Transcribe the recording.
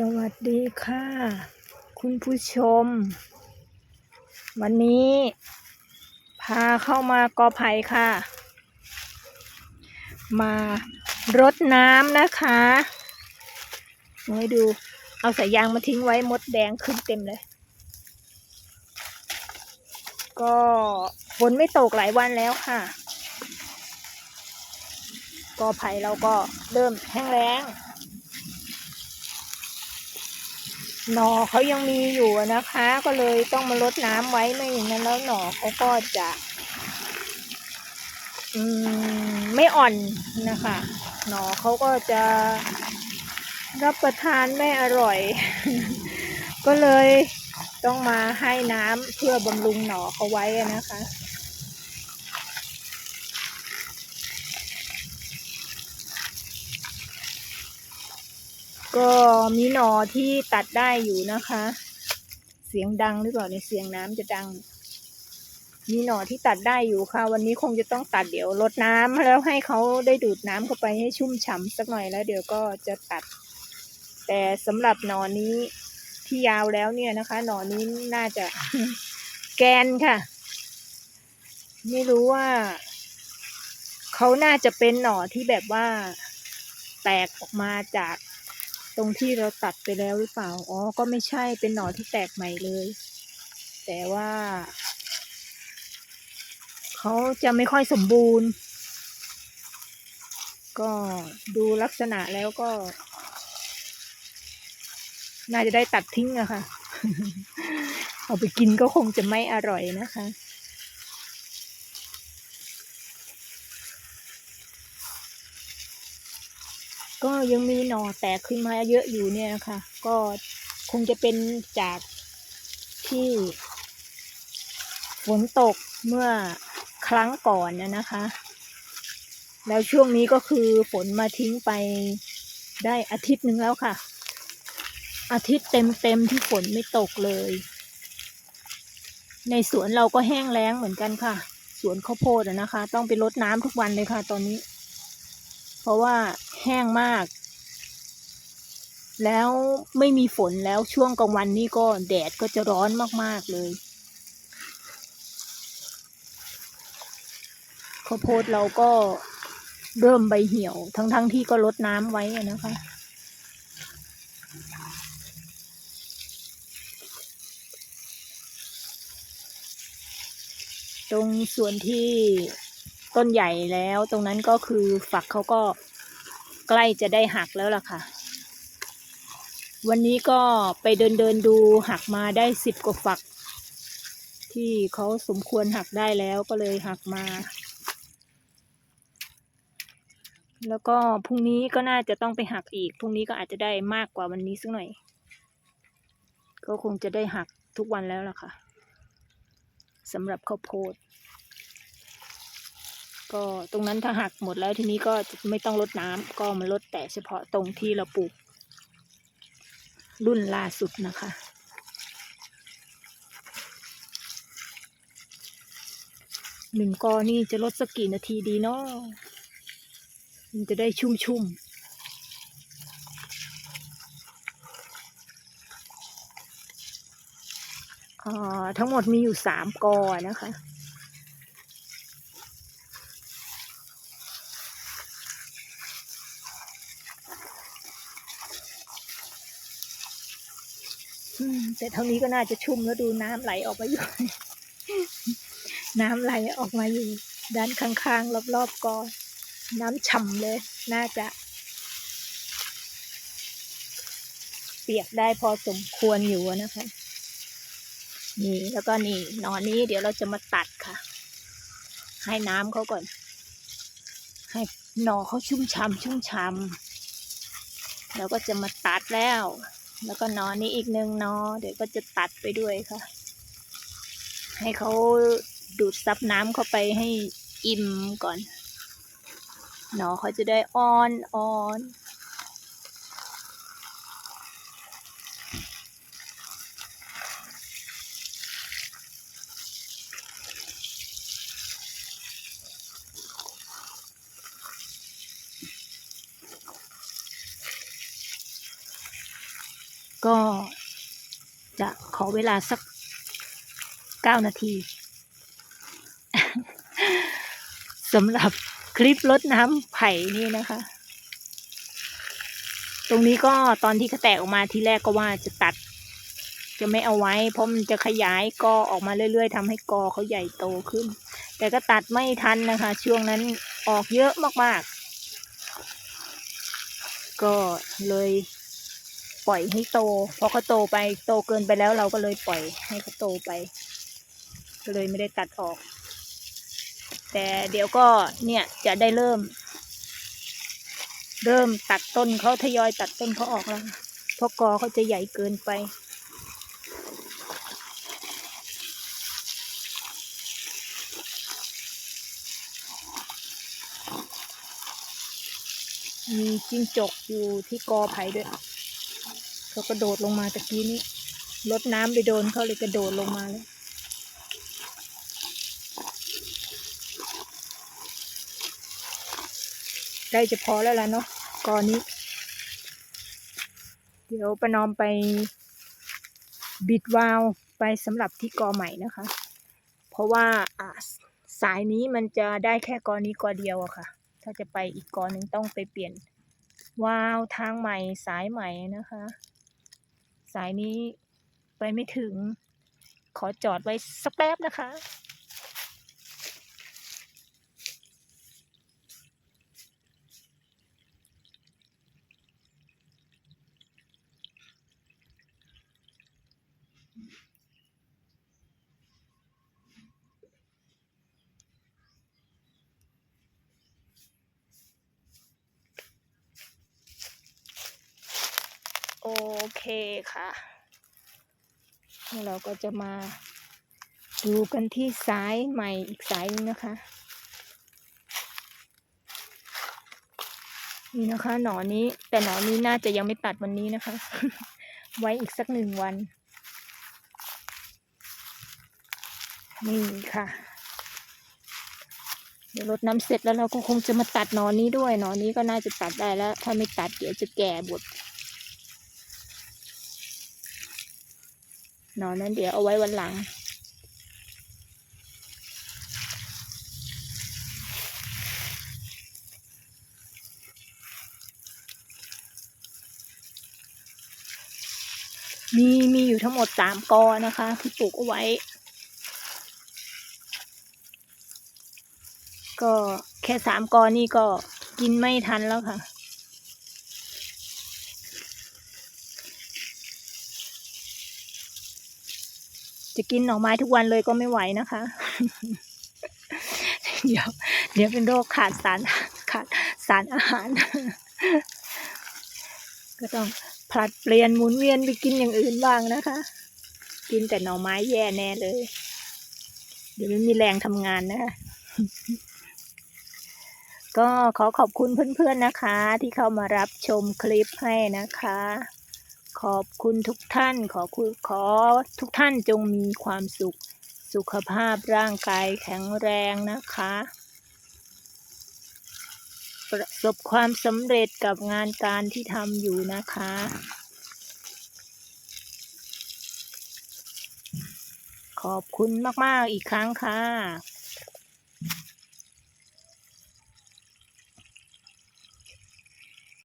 สวัสดีค่ะ คุณผู้ชม วันนี้ พาเข้ามากอไผ่ค่ะ มารดน้ำนะคะให้ดู เอาสายยางมาทิ้งไว้มดแดงขึ้นเต็มเลย ก็ฝนไม่ตกหลายวันแล้วค่ะ กอไผ่เราก็เริ่มแห้งแล้ง หน่อเขายังมีอยู่นะคะ ก็เลยต้องมาลดน้ำไว้ไม่อย่างนั้นแล้วหน่อเขาก็จะอืมไม่อ่อนนะคะ หน่อเขาก็จะรับประทานไม่อร่อย ก็เลยต้องมาให้น้ำเพื่อบำรุงหน่อเขาไว้นะคะ ก็มีหน่อที่ตัดได้อยู่นะคะ เสียงดังหรือเปล่าในเสียงน้ำจะดัง มีหน่อที่ตัดได้อยู่ค่ะ วันนี้คงจะต้องตัดเดี๋ยวลดน้ำแล้วให้เขาได้ดูดน้ำเข้าไปให้ชุ่มฉ่ำสักหน่อยแล้ว เดี๋ยวก็จะตัด แต่สำหรับหนอนี้ที่ยาวแล้วเนี่ยนะคะ หน่อนี้น่าจะแกนค่ะ ไม่รู้ว่าเขาน่าจะเป็นหน่อที่แบบว่า แตกออกมาจาก ตรงที่เราตัดไปแล้วหรือเปล่า อ๋อ ก็ไม่ใช่เป็นหน่อที่แตกใหม่เลย แต่ว่า เขาจะไม่ค่อยสมบูรณ์ ก็ดูลักษณะแล้วก็ น่าจะได้ตัดทิ้งอะค่ะ เอาไปกินก็คงจะไม่อร่อยนะคะ ก็ยังมีหน่อแตกขึ้นมาเยอะอยู่เนี่ยนะคะ ก็คงจะเป็นจากที่ฝนตกเมื่อครั้งก่อนนะนะคะ แล้วช่วงนี้ก็คือฝนมาทิ้งไปได้อาทิตย์หนึ่งแล้วค่ะ อาทิตย์เต็มๆที่ฝนไม่ตกเลย ในสวนเราก็แห้งแล้งเหมือนกันค่ะ สวนข้าวโพดนะคะ ต้องไปรดน้ำทุกวันเลยค่ะ ตอนนี้ เพราะว่า แห้งมาก แล้วไม่มีฝนแล้วช่วงกลางวันนี่ก็แดดก็จะร้อนมากๆเลยข้าวโพดเราก็เริ่มใบเหี่ยว ทั้งๆทที่ก็ลดน้ำไว้นะคะตรงส่วนที่ต้นใหญ่แล้วตรงนั้นก็คือฝักเขาก็ ใกล้จะได้หักแล้วล่ะค่ะ วันนี้ก็ไปเดินเดินดูหักมาได้สิบกว่าฝัก ที่เขาสมควรหักได้แล้วก็เลยหักมา แล้วก็พรุ่งนี้ก็น่าจะต้องไปหักอีก พรุ่งนี้ก็อาจจะได้มากกว่าวันนี้สักหน่อย ก็คงจะได้หักทุกวันแล้วล่ะค่ะสำหรับข้าวโพด ก็ตรงนั้นถ้าหักหมดแล้วทีนี้ก็ไม่ต้องลดน้ำก็มาลดแต่เฉพาะตรงที่เราปลูก รุ่นล่าสุดนะคะ หนึ่งกอนี่จะลดสักกี่นาทีดีเนาะมันจะได้ชุ่มๆอ่าทั้งหมดมีอยู่สามกอนะคะ อืมแต่เท่านี้ก็น่าจะชุ่มแล้วดูน้ำไหลออกมาอยู่ น้ำไหลออกมาอยู่ ด้านข้างๆรอบๆกอน้ำฉ่ำเลย น่าจะ เปียกได้พอสมควรอยู่นะคะ นี่แล้วก็นี่หนอนนี้เดี๋ยวเราจะมาตัดค่ะ ให้น้ำเขาก่อน ให้หน่อเขาชุ่มฉ่ำชุ่มฉ่ำแล้วก็จะมาตัดแล้ว แล้วก็นอนนี้อีกหนึ่งนอเดี๋ยวก็จะตัดไปด้วยค่ะ ให้เขาดูดซับน้ำเข้าไปให้อิ่มก่อนหนอเขาจะได้อ่อนอ่อน ก็จะขอเวลาสักเก้านาทีสำหรับคลิปรดน้ำไผ่นี่นะคะ ตรงนี้ก็ตอนที่เขาแตกออกมาทีแรกก็ว่าจะตัด จะไม่เอาไว้ เพราะมันจะขยายกอออกมาเรื่อยๆทำให้กอเขาใหญ่โตขึ้น แต่ก็ตัดไม่ทันนะคะ ช่วงนั้นออกเยอะมากๆ ก็เลย ปล่อยให้โต พอเขาโตไปโตเกินไปแล้วเราก็เลยปล่อยให้เขาโตไป ก็เลยไม่ได้ตัดออก แต่เดี๋ยวก็เนี่ยจะได้เริ่ม เริ่มตัดต้นเขาทยอยตัดต้นเขาออกแล้วเพราะกอเขาจะใหญ่เกินไปมีจิ้งจกอยู่ที่กอไผ่ด้วย เขากระโดดลงมาตะกี้นี้รดน้ำไปโดนเขาเลยกระโดดลงมาเลยใกล้จะพอแล้วล่ะเนาะกอนี้ เดี๋ยวประนอมไปบิดวาล์วไปสำหรับที่กอใหม่นะคะ เพราะว่าอ่าสายนี้มันจะได้แค่กอนี้กอเดียวอะค่ะ ถ้าจะไปอีกกอหนึ่งต้องไปเปลี่ยนวาล์วทางใหม่สายใหม่นะคะ สายนี้ไปไม่ถึง ขอจอดไว้สักแป๊บนะคะ โอเคค่ะแล้เราก็จะมาดูกันที่สายใหม่อีกสายหนึงนะคะ นี่นะคะ หนอนนี้ แต่หนอนนี้น่าจะยังไม่ตัดวันนี้นะคะ ไว้อีกสักหนึ่งวัน นี่ค่ะ เดี๋ยวรดน้ำเสร็จแล้วเราก็คงจะมาตัดหนอนนี้ด้วย หนอนนี้ก็น่าจะตัดได้แล้ว ถ้าไม่ตัดเดี๋ยวจะแก่บด หนอนนั้นเดี๋ยวเอาไว้วันหลัง มีมีอยู่ทั้งหมดสามกอนะคะที่ปลูกเอาไว้ ก็แค่สามกอนี่ก็กินไม่ทันแล้วค่ะ จะกินหน่อไม้ทุกวันเลยก็ไม่ไหวนะคะ เดี๋ยว เดี๋ยวเป็นโรคขาดสารขาดสารอาหาร ก็ต้องผลัดเปลี่ยนหมุนเวียนไปกินอย่างอื่นบ้างนะคะ กินแต่หน่อไม้แย่แน่เลย เดี๋ยวไม่มีแรงทำงานนะคะก็ขอขอบคุณเพื่อนๆนะคะ ที่เข้ามารับชมคลิปให้นะคะ ขอบคุณทุกท่าน ขอคุณขอทุกท่านจงมีความสุข สุขภาพร่างกายแข็งแรงนะคะ ประสบความสำเร็จกับงานการที่ทำอยู่นะคะ ขอบคุณมาก ๆ อีกครั้งค่ะ